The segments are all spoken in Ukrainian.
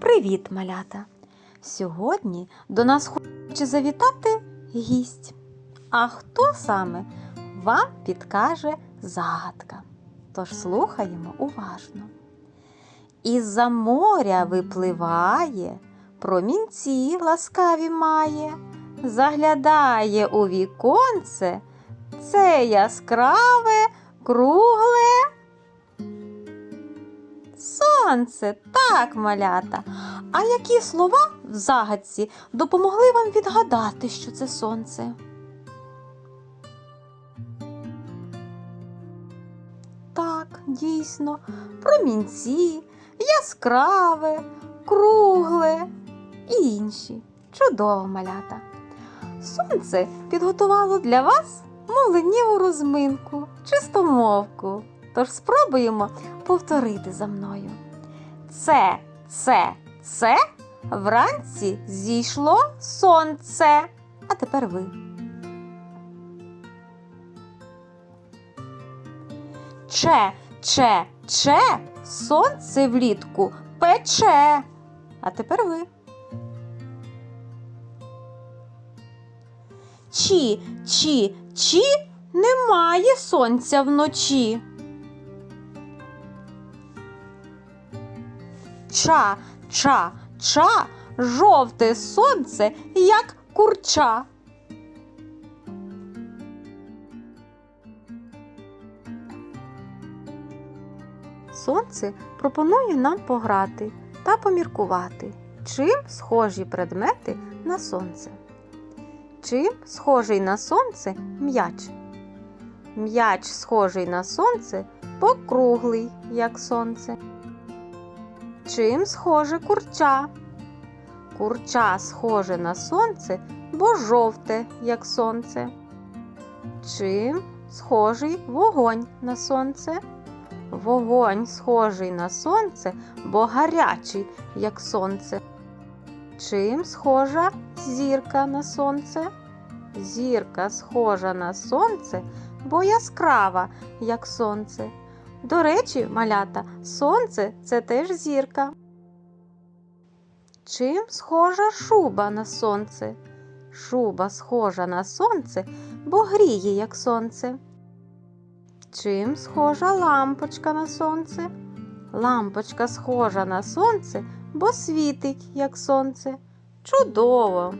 Привіт, малята! Сьогодні до нас хоче завітати гість. А хто саме вам підкаже загадка? Тож слухаємо уважно. Із-за моря випливає, промінці ласкаві має, заглядає у віконце, це яскраве, кругле. Сонце, так, малята. А які слова в загадці допомогли вам відгадати, що це сонце? Так, дійсно, промінці, яскраве, кругле і інші. Чудово, малята. Сонце підготувало для вас мовленнєву розминку, чистомовку. Тож спробуємо повторити за мною. Це, це, це вранці зійшло сонце. А тепер ви. Че, че, че, сонце влітку пече. А тепер ви. Чі, чі, чі, немає сонця вночі. Ча, ча, ча, жовте сонце, як курча. Сонце пропонує нам пограти та поміркувати, чим схожі предмети на сонце. Чим схожий на сонце м'яч? М'яч схожий на сонце, бо круглий, як сонце. Чим схоже курча? Курча схоже на сонце, бо жовте, як сонце. Чим схожий вогонь на сонце? Вогонь схожий на сонце, бо гарячий, як сонце. Чим схожа зірка на сонце? Зірка схожа на сонце, бо яскрава, як сонце. До речі, малята, сонце це теж зірка. Чим схожа шуба на сонце? Шуба схожа на сонце, бо гріє, як сонце. Чим схожа лампочка на сонце? Лампочка схожа на сонце, бо світить, як сонце. Чудово!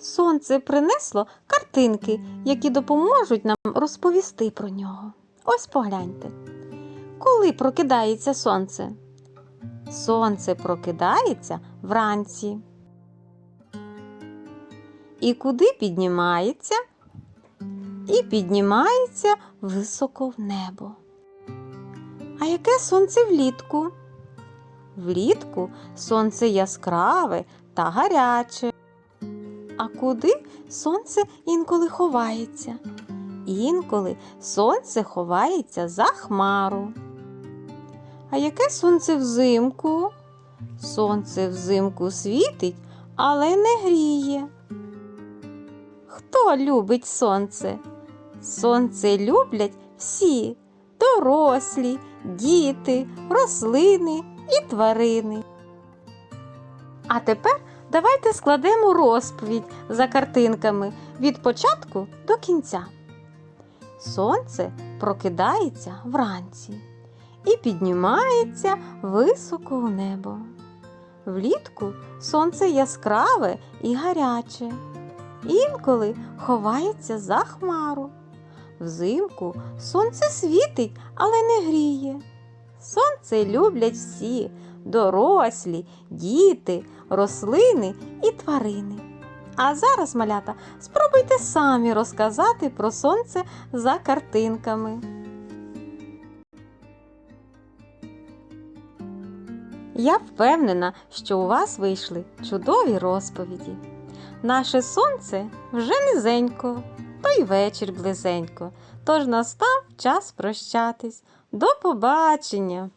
Сонце принесло картинки, які допоможуть нам розповісти про нього. Ось погляньте. Коли прокидається сонце? Сонце прокидається вранці. І куди піднімається? І піднімається високо в небо. А яке сонце влітку? Влітку сонце яскраве та гаряче. А куди сонце інколи ховається? Інколи сонце ховається за хмару. А яке сонце взимку? Сонце взимку світить, але не гріє. Хто любить сонце? Сонце люблять всі дорослі, діти, рослини і тварини. А тепер давайте складемо розповідь за картинками від початку до кінця. Сонце прокидається вранці і піднімається високо в небо. Влітку сонце яскраве і гаряче, інколи ховається за хмару. Взимку сонце світить, але не гріє. Сонце люблять всі дорослі, діти, рослини і тварини. А зараз, малята, спробуйте самі розказати про сонце за картинками. Я впевнена, що у вас вийшли чудові розповіді. Наше сонце вже низенько, то й вечір близенько, тож настав час прощатись. До побачення!